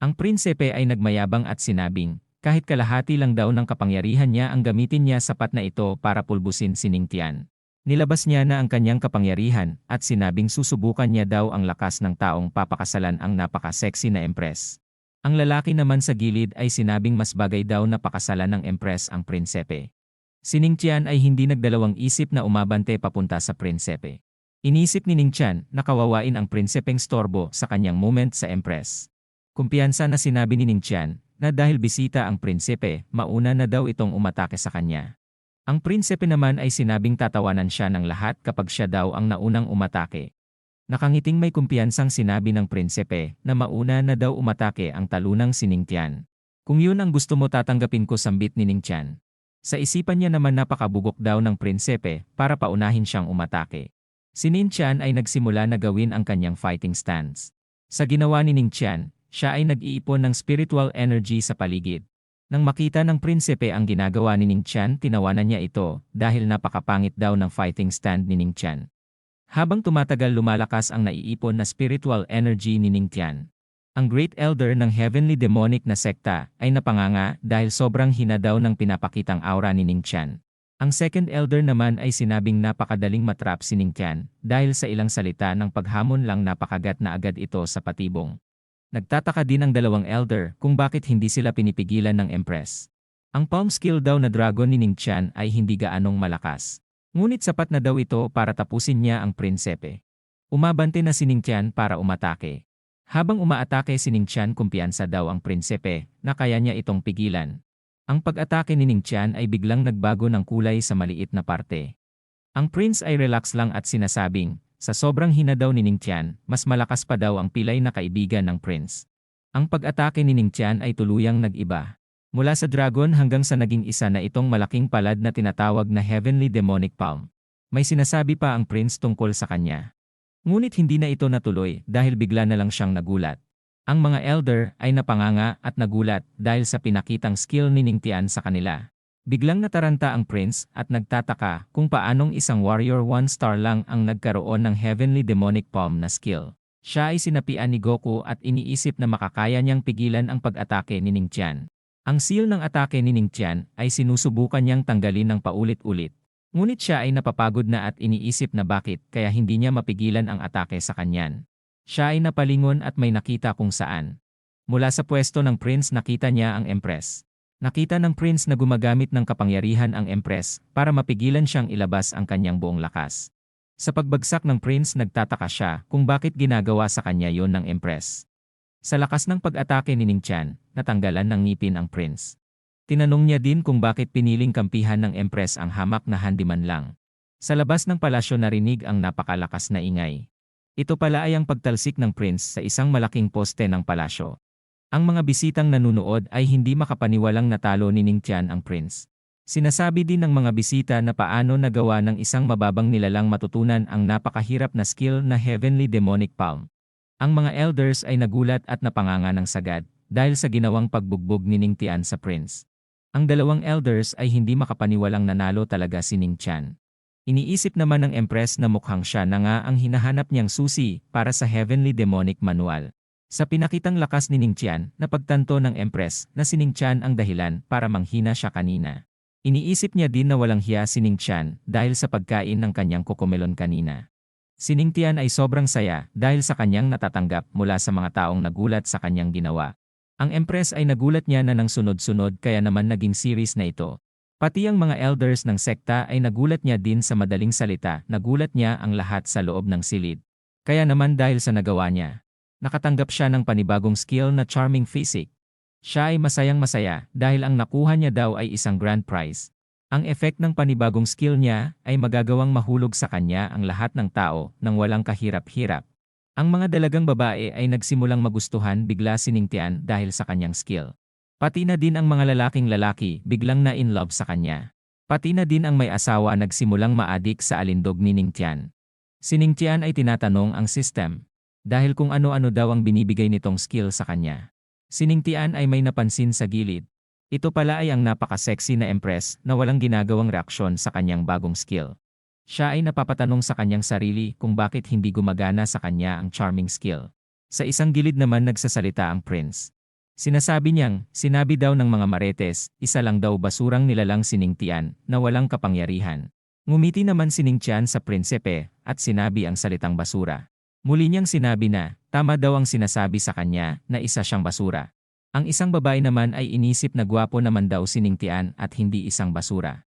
Ang prinsepe ay nagmayabang at sinabing, kahit kalahati lang daw ng kapangyarihan niya ang gamitin niya sapat na ito para pulbusin si Ning Tian. Nilabas niya na ang kanyang kapangyarihan at sinabing susubukan niya daw ang lakas ng taong papakasalan ang napaka-sexy na empress. Ang lalaki naman sa gilid ay sinabing mas bagay daw na pakasalan ng empress ang prinsepe. Si Ning Tian ay hindi nagdalawang isip na umabante papunta sa prinsepe. Inisip ni Ning Tian na kawawain ang prinsepeng storbo sa kanyang moment sa Empress. Kumpiyansa na sinabi ni Ning na dahil bisita ang prinsepe, mauna na daw itong umatake sa kanya. Ang prinsepe naman ay sinabing tatawanan siya ng lahat kapag siya daw ang naunang umatake. Nakangiting may kumpiyansang sinabi ng prinsepe na mauna na daw umatake ang talunang si Ning. Kung yun ang gusto mo tatanggapin ko sambit ni Ning. Sa isipan niya naman napakabugok daw ng prinsepe para paunahin siyang umatake. Si Nin Tian ay nagsimula na gawin ang kanyang fighting stance. Sa ginawa ni Ning siya ay nag-iipon ng spiritual energy sa paligid. Nang makita ng prinsepe ang ginagawa ni Ning Tian, tinawanan niya ito dahil napakapangit daw ng fighting stand ni Ning Tian. Habang tumatagal lumalakas ang naiipon na spiritual energy ni Ning Tian. Ang Great Elder ng Heavenly Demonic na sekta ay napanganga dahil sobrang hina daw ng pinapakitang aura ni Ning Tian. Ang second elder naman ay sinabing napakadaling matrap si Ningtian dahil sa ilang salita ng paghamon lang napakagat na agad ito sa patibong. Nagtataka din ang dalawang elder kung bakit hindi sila pinipigilan ng Empress. Ang palm skill daw na dragon ni Ningtian ay hindi gaanong malakas. Ngunit sapat na daw ito para tapusin niya ang prinsepe. Umabante na si Ningtian para umatake. Habang umaatake si Ningtian kumpiyansa daw ang prinsepe na kaya niya itong pigilan. Ang pag-atake ni Ning Tian ay biglang nagbago ng kulay sa maliit na parte. Ang prince ay relax lang at sinasabing, sa sobrang hina daw ni Ning Tian, mas malakas pa daw ang pilay na kaibigan ng prince. Ang pag-atake ni Ning Tian ay tuluyang nag-iba. Mula sa dragon hanggang sa naging isa na itong malaking palad na tinatawag na Heavenly Demonic Palm. May sinasabi pa ang prince tungkol sa kanya. Ngunit hindi na ito natuloy dahil bigla na lang siyang nagulat. Ang mga elder ay napanganga at nagulat dahil sa pinakitang skill ni Ningtian sa kanila. Biglang nataranta ang prince at nagtataka kung paanong isang warrior one star lang ang nagkaroon ng heavenly demonic palm na skill. Siya ay sinapian ni Goku at iniisip na makakaya niyang pigilan ang pag-atake ni Ningtian. Ang seal ng atake ni Ningtian ay sinusubukan niyang tanggalin ng paulit-ulit. Ngunit siya ay napapagod na at iniisip na bakit kaya hindi niya mapigilan ang atake sa kanyan. Siya ay napalingon at may nakita kung saan. Mula sa pwesto ng prince nakita niya ang empress. Nakita ng prince na gumagamit ng kapangyarihan ang empress para mapigilan siyang ilabas ang kanyang buong lakas. Sa pagbagsak ng prince nagtataka siya kung bakit ginagawa sa kanya yon ng empress. Sa lakas ng pag-atake ni Ning Chan, natanggalan ng ngipin ang prince. Tinanong niya din kung bakit piniling kampihan ng empress ang hamak na handiman lang. Sa labas ng palasyo narinig ang napakalakas na ingay. Ito pala ay ang pagtalsik ng prince sa isang malaking poste ng palasyo. Ang mga bisitang nanunood ay hindi makapaniwalang natalo ni Ning Tian ang prince. Sinasabi din ng mga bisita na paano nagawa ng isang mababang nilalang matutunan ang napakahirap na skill na Heavenly Demonic Palm. Ang mga elders ay nagulat at napanganga ng sagad dahil sa ginawang pagbugbog ni Ning Tian sa prince. Ang dalawang elders ay hindi makapaniwalang nanalo talaga si Ning Tian. Iniisip naman ng Empress na mukhang siya na nga ang hinahanap niyang susi para sa Heavenly Demonic Manual. Sa pinakitang lakas ni Ning Tian, napagtanto ng Empress na si Ning Tian ang dahilan para manghina siya kanina. Iniisip niya din na walang hiya si Ning Tian dahil sa pagkain ng kanyang kokomelon kanina. Si Ning Tian ay sobrang saya dahil sa kanyang natatanggap mula sa mga taong nagulat sa kanyang ginawa. Ang Empress ay nagulat niya na ng sunod-sunod kaya naman naging series na ito. Pati ang mga elders ng sekta ay nagulat niya din sa madaling salita, nagulat niya ang lahat sa loob ng silid. Kaya naman dahil sa nagawa niya, nakatanggap siya ng panibagong skill na charming physique. Siya ay masayang masaya dahil ang nakuha niya daw ay isang grand prize. Ang effect ng panibagong skill niya ay magagawang mahulog sa kanya ang lahat ng tao nang walang kahirap-hirap. Ang mga dalagang babae ay nagsimulang magustuhan bigla siningtian dahil sa kanyang skill. Pati na din ang mga lalaking lalaki biglang na in love sa kanya. Pati na din ang may asawa nagsimulang maadik sa alindog ni Ning Tian. Si Ning Tian ay tinatanong ang system. Dahil kung ano-ano daw ang binibigay nitong skill sa kanya. Si Ning Tian ay may napansin sa gilid. Ito pala ay ang napaka-sexy na empress na walang ginagawang reaksyon sa kanyang bagong skill. Siya ay napapatanong sa kanyang sarili kung bakit hindi gumagana sa kanya ang charming skill. Sa isang gilid naman nagsasalita ang prince. Sinasabi niyang, sinabi daw ng mga maretes, isa lang daw basurang nilalang siningtian na walang kapangyarihan. Ngumiti naman siningtian sa prinsipe at sinabi ang salitang basura. Muli niyang sinabi na, tama daw ang sinasabi sa kanya na isa siyang basura. Ang isang babae naman ay inisip na gwapo naman daw siningtian at hindi isang basura.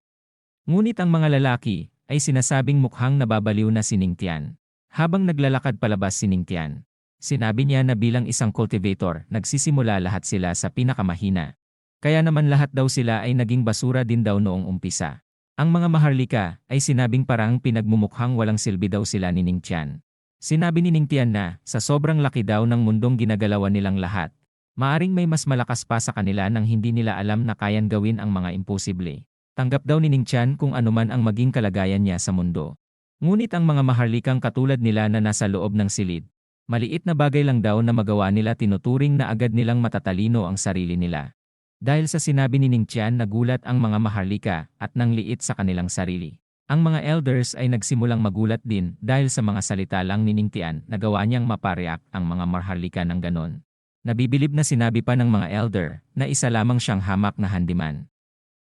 Ngunit ang mga lalaki ay sinasabing mukhang nababaliw na siningtian. Habang naglalakad palabas siningtian, Sinabi niya na bilang isang cultivator, nagsisimula lahat sila sa pinakamahina. Kaya naman lahat daw sila ay naging basura din daw noong umpisa. Ang mga maharlika ay sinabing parang pinagmumukhang walang silbi daw sila ni Ning Tian. Sinabi ni Ning Tian na sa sobrang laki daw ng mundong ginagalawan nilang lahat, maaring may mas malakas pa sa kanila nang hindi nila alam na kayan gawin ang mga imposible. Tanggap daw ni Ning Tian kung anuman ang maging kalagayan niya sa mundo. Ngunit ang mga maharlikang katulad nila na nasa loob ng silid, Maliit na bagay lang daw na magawa nila tinuturing na agad nilang matatalino ang sarili nila. Dahil sa sinabi ni Ning Tian nagulat ang mga maharlika at nangliit sa kanilang sarili. Ang mga elders ay nagsimulang magulat din dahil sa mga salita lang ni Ning Tian na gawa niyang mapareak ang mga maharlika ng ganon. Nabibilib na sinabi pa ng mga elder na isa lamang siyang hamak na handiman.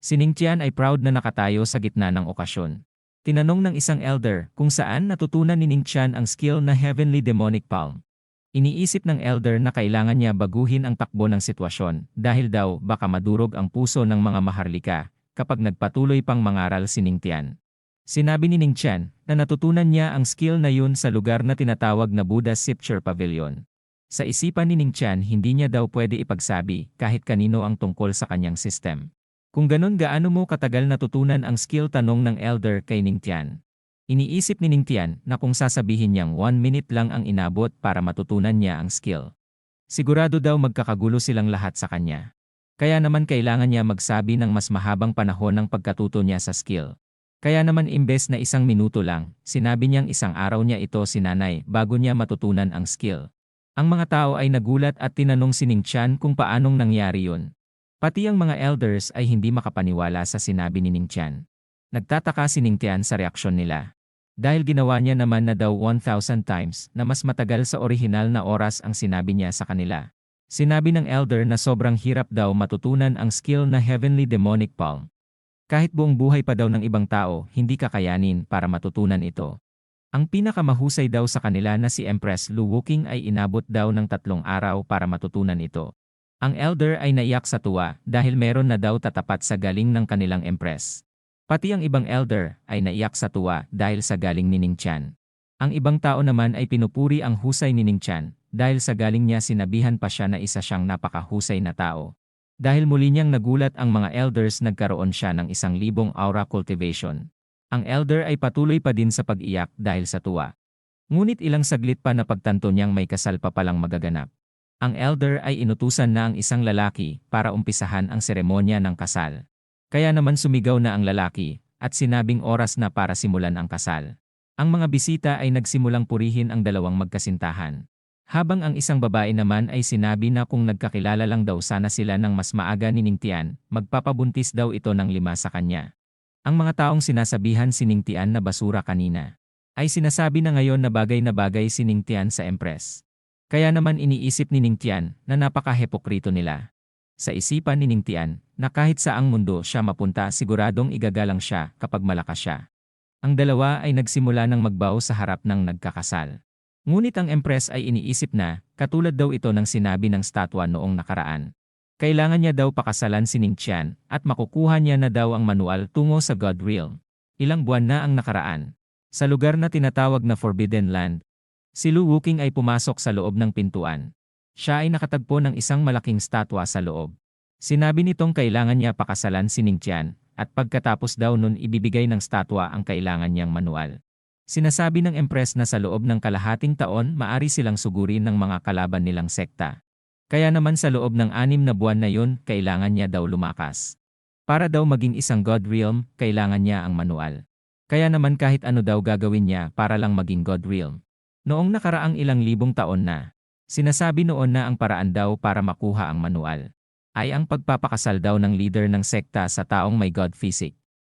Si Ning Tian ay proud na nakatayo sa gitna ng okasyon. Tinanong ng isang elder kung saan natutunan ni Ning Chan ang skill na Heavenly Demonic Palm. Iniisip ng elder na kailangan niya baguhin ang takbo ng sitwasyon dahil daw baka madurog ang puso ng mga maharlika kapag nagpatuloy pang mangaral si Ning Tian. Sinabi ni Ning Chan na natutunan niya ang skill na yun sa lugar na tinatawag na Buddha Sipture Pavilion. Sa isipan ni Ning Chan hindi niya daw pwede ipagsabi kahit kanino ang tungkol sa kanyang system. Kung ganun gaano mo katagal natutunan ang skill tanong ng elder kay Ning Tian. Iniisip ni Ning Tian na kung sasabihin niyang one minute lang ang inabot para matutunan niya ang skill. Sigurado daw magkakagulo silang lahat sa kanya. Kaya naman kailangan niya magsabi ng mas mahabang panahon ng pagkatuto niya sa skill. Kaya naman imbes na isang minuto lang, sinabi niyang isang araw niya ito sinanay bago niya matutunan ang skill. Ang mga tao ay nagulat at tinanong si Ning Tian kung paanong nangyari yun. Pati ang mga elders ay hindi makapaniwala sa sinabi ni Ning Tian. Nagtataka si Ning Tian sa reaksyon nila. Dahil ginawa niya naman na daw 1,000 times na mas matagal sa orihinal na oras ang sinabi niya sa kanila. Sinabi ng elder na sobrang hirap daw matutunan ang skill na Heavenly Demonic Palm. Kahit buong buhay pa daw ng ibang tao, hindi kakayanin para matutunan ito. Ang pinakamahusay daw sa kanila na si Empress Lu Wuking ay inabot daw ng tatlong araw para matutunan ito. Ang elder ay naiyak sa tuwa dahil meron na daw tatapat sa galing ng kanilang empress. Pati ang ibang elder ay naiyak sa tuwa dahil sa galing ni Ning Chan. Ang ibang tao naman ay pinupuri ang husay ni Ning Chan dahil sa galing niya sinabihan pa siya na isa siyang napakahusay na tao. Dahil muli niyang nagulat ang mga elders nagkaroon siya ng isang libong aura cultivation. Ang elder ay patuloy pa din sa pag-iyak dahil sa tuwa. Ngunit ilang saglit pa na pagtanto niyang may kasal pa palang magaganap. Ang elder ay inutusan na ang isang lalaki para umpisahan ang seremonya ng kasal. Kaya naman sumigaw na ang lalaki, at sinabing oras na para simulan ang kasal. Ang mga bisita ay nagsimulang purihin ang dalawang magkasintahan. Habang ang isang babae naman ay sinabi na kung nagkakilala lang daw sana sila ng mas maaga ni Ningtian, magpapabuntis daw ito ng lima sa kanya. Ang mga taong sinasabihan si Ningtian na basura kanina, ay sinasabi na ngayon na bagay na bagay si Ningtian sa Empress. Kaya naman iniisip ni Ningtian na napaka-hepokrito nila. Sa isipan ni Ningtian na kahit saang mundo siya mapunta siguradong igagalang siya kapag malakas siya. Ang dalawa ay nagsimula ng magbaw sa harap ng nagkakasal. Ngunit ang Empress ay iniisip na, katulad daw ito ng sinabi ng statwa noong nakaraan. Kailangan niya daw pakasalan si Ningtian at makukuha niya na daw ang manual tungo sa God Realm. Ilang buwan na ang nakaraan. Sa lugar na tinatawag na Forbidden Land, Si Lu Wuking ay pumasok sa loob ng pintuan. Siya ay nakatagpo ng isang malaking statwa sa loob. Sinabi nitong kailangan niya pakasalan si Ning Tian, at pagkatapos daw nun ibibigay ng statwa ang kailangan niyang manual. Sinasabi ng Empress na sa loob ng kalahating taon maari silang sugurin ng mga kalaban nilang sekta. Kaya naman sa loob ng anim na buwan na yun, kailangan niya daw lumakas. Para daw maging isang God Realm, kailangan niya ang manual. Kaya naman kahit ano daw gagawin niya para lang maging God Realm. Noong nakaraang ilang libong taon na, sinasabi noon na ang paraan daw para makuha ang manual ay ang pagpapakasal daw ng leader ng sekta sa taong may God physic.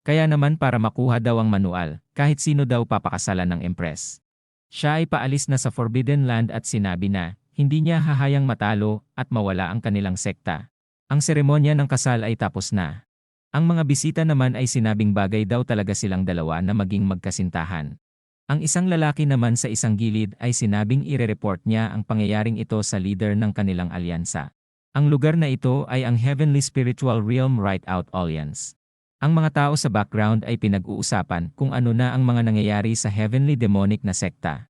Kaya naman para makuha daw ang manual, kahit sino daw papakasalan ng empress. Siya ay paalis na sa Forbidden Land at sinabi na, Hindi niya hahayang matalo at mawala ang kanilang sekta. Ang seremonya ng kasal ay tapos na. Ang mga bisita naman ay sinabing bagay daw talaga silang dalawa na maging magkasintahan. Ang isang lalaki naman sa isang gilid ay sinabing ire-report niya ang pangyayaring ito sa leader ng kanilang alyansa. Ang lugar na ito ay ang Heavenly Spiritual Realm Right Out Alliance. Ang mga tao sa background ay pinag-uusapan kung ano na ang mga nangyayari sa Heavenly Demonic na sekta.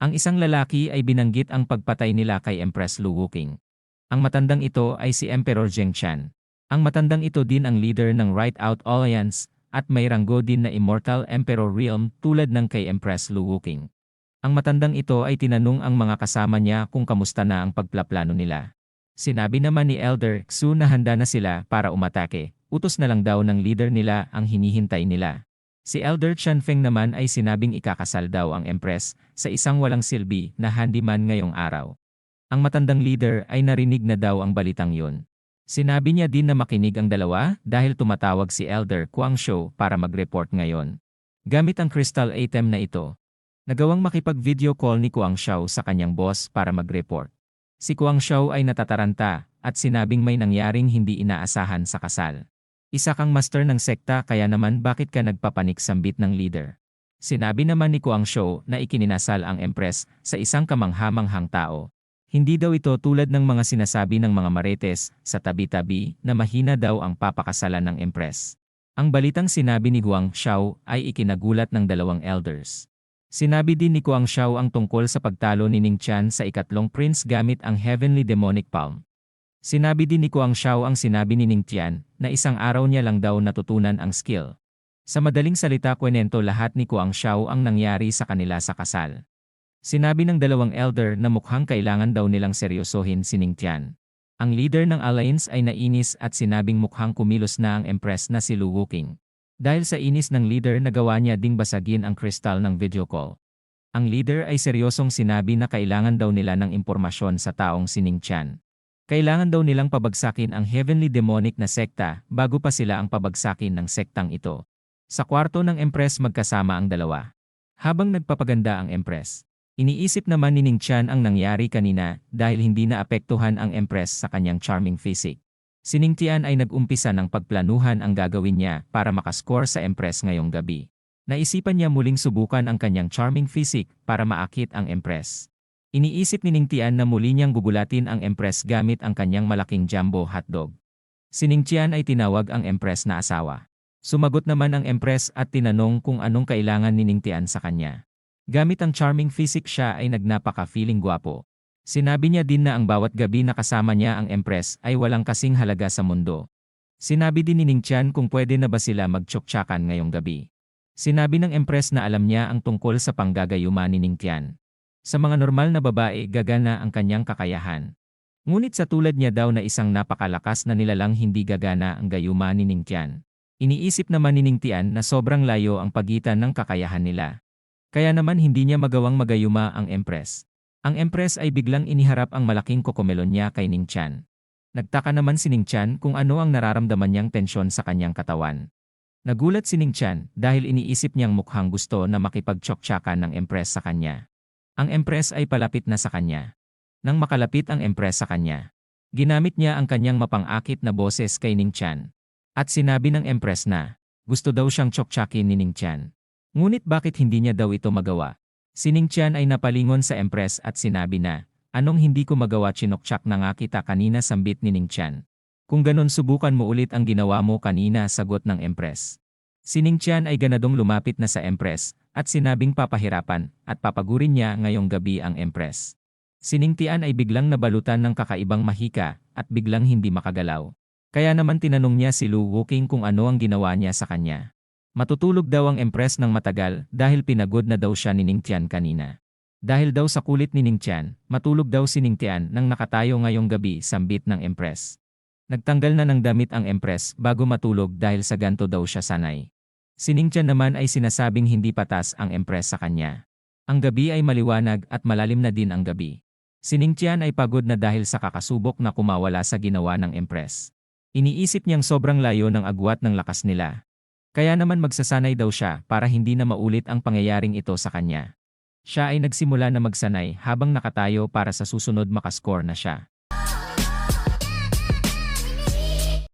Ang isang lalaki ay binanggit ang pagpatay nila kay Empress Lu Wuking. Ang matandang ito ay si Emperor Zheng Qian. Ang matandang ito din ang leader ng Right Out Alliance at may ranggo din na Immortal Emperor Realm tulad ng kay Empress Lu Wuking. Ang matandang ito ay tinanong ang mga kasama niya kung kamusta na ang pagplaplano nila. Sinabi naman ni Elder Xu na handa na sila para umatake, utos na lang daw ng leader nila ang hinihintay nila. Si Elder Chanfeng naman ay sinabing ikakasal daw ang Empress sa isang walang silbi na handyman ngayong araw. Ang matandang leader ay narinig na daw ang balitang yun. Sinabi niya din na makinig ang dalawa dahil tumatawag si Elder Guangzhou para mag-report ngayon. Gamit ang crystal item na ito, nagawang makipag-video call ni Guangzhou sa kanyang boss para mag-report. Si Guangzhou ay natataranta at sinabing may nangyaring hindi inaasahan sa kasal. Isa kang master ng sekta kaya naman bakit ka nagpapanik sambit ng leader? Sinabi naman ni Guangzhou na ikininasal ang Empress sa isang kamanghamanghang tao. Hindi daw ito tulad ng mga sinasabi ng mga maretes sa tabi-tabi na mahina daw ang papakasalan ng Empress. Ang balitang sinabi ni Guangzhou ay ikinagulat ng dalawang elders. Sinabi din ni Guangzhou ang tungkol sa pagtalo ni Ning Chan sa ikatlong prince gamit ang Heavenly Demonic Palm. Sinabi din ni Guangzhou ang sinabi ni Ning Tian na isang araw niya lang daw natutunan ang skill. Sa madaling salita kwenento lahat ni Guangzhou ang nangyari sa kanila sa kasal. Sinabi ng dalawang elder na mukhang kailangan daw nilang seryosohin si Ning Tian. Ang leader ng alliance ay nainis at sinabing mukhang kumilos na ang empress na si Lu Wuking. Dahil sa inis ng leader nagawa niya ding basagin ang kristal ng video call. Ang leader ay seryosong sinabi na kailangan daw nila ng impormasyon sa taong si Ning Tian. Kailangan daw nilang pabagsakin ang heavenly demonic na sekta bago pa sila ang pabagsakin ng sektang ito. Sa kwarto ng Empress magkasama ang dalawa. Habang nagpapaganda ang Empress, iniisip naman ni Ning Chan ang nangyari kanina dahil hindi na apektuhan ang Empress sa kanyang charming physique. Si Ning Tian ay nag-umpisa ng pagplanuhan ang gagawin niya para makascore sa Empress ngayong gabi. Naisipan niya muling subukan ang kanyang charming physique para maakit ang Empress. Iniisip ni Ning Tian na muli niyang gugulatin ang Empress gamit ang kanyang malaking jumbo hotdog. Si Ning Tian ay tinawag ang Empress na asawa. Sumagot naman ang Empress at tinanong kung anong kailangan ni Ning Tian sa kanya. Gamit ang charming physique siya ay nagnapaka-feeling gwapo. Sinabi niya din na ang bawat gabi na kasama niya ang Empress ay walang kasing halaga sa mundo. Sinabi din ni Ning Tian kung pwede na ba sila magtsoktsakan ngayong gabi. Sinabi ng Empress na alam niya ang tungkol sa panggagayuma ni Ning Tian. Sa mga normal na babae gagana ang kanyang kakayahan. Ngunit sa tulad niya daw na isang napakalakas na nilalang hindi gagana ang gayuma ni Ning Tian. Iniisip naman ni Ning Tian na sobrang layo ang pagitan ng kakayahan nila. Kaya naman hindi niya magawang magayuma ang Empress. Ang Empress ay biglang iniharap ang malaking kokomelon niya kay Ning Tian. Nagtaka naman si Ning Tian kung ano ang nararamdaman niyang tensyon sa kanyang katawan. Nagulat si Ning Tian dahil iniisip niyang mukhang gusto na makipagtsoktsakan ng Empress sa kanya. Ang Empress ay palapit na sa kanya. Nang makalapit ang Empress sa kanya, ginamit niya ang kanyang mapangakit na boses kay Ning Chan. At sinabi ng Empress na, gusto daw siyang tsoktsakin ni Ning Chan. Ngunit bakit hindi niya daw ito magawa? Si Ning Chan ay napalingon sa Empress at sinabi na, anong hindi ko magawa chinokchak na nga kita kanina sambit ni Ning Chan. Kung ganon subukan mo ulit ang ginawa mo kanina sagot ng Empress. Si Ning Tian ay ganadong lumapit na sa Empress at sinabing papahirapan at papagurin niya ngayong gabi ang Empress. Si Ning Tian ay biglang nabalutan ng kakaibang mahika at biglang hindi makagalaw. Kaya naman tinanong niya si Lu Wuking kung ano ang ginawa niya sa kanya. Matutulog daw ang Empress ng matagal dahil pinagod na daw siya ni Ning Tian kanina. Dahil daw sa kulit ni Ning Tian, matulog daw si Ning Tian nang nakatayo ngayong gabi sambit ng Empress. Nagtanggal na ng damit ang Empress bago matulog dahil sa ganto daw siya sanay. Si Ning Tian naman ay sinasabing hindi patas ang Empress sa kanya. Ang gabi ay maliwanag at malalim na din ang gabi. Si Ning Tian ay pagod na dahil sa kakasubok na kumawala sa ginawa ng Empress. Iniisip niyang sobrang layo ng agwat ng lakas nila. Kaya naman magsasanay daw siya para hindi na maulit ang pangyayaring ito sa kanya. Siya ay nagsimula na magsanay habang nakatayo para sa susunod makascore na siya.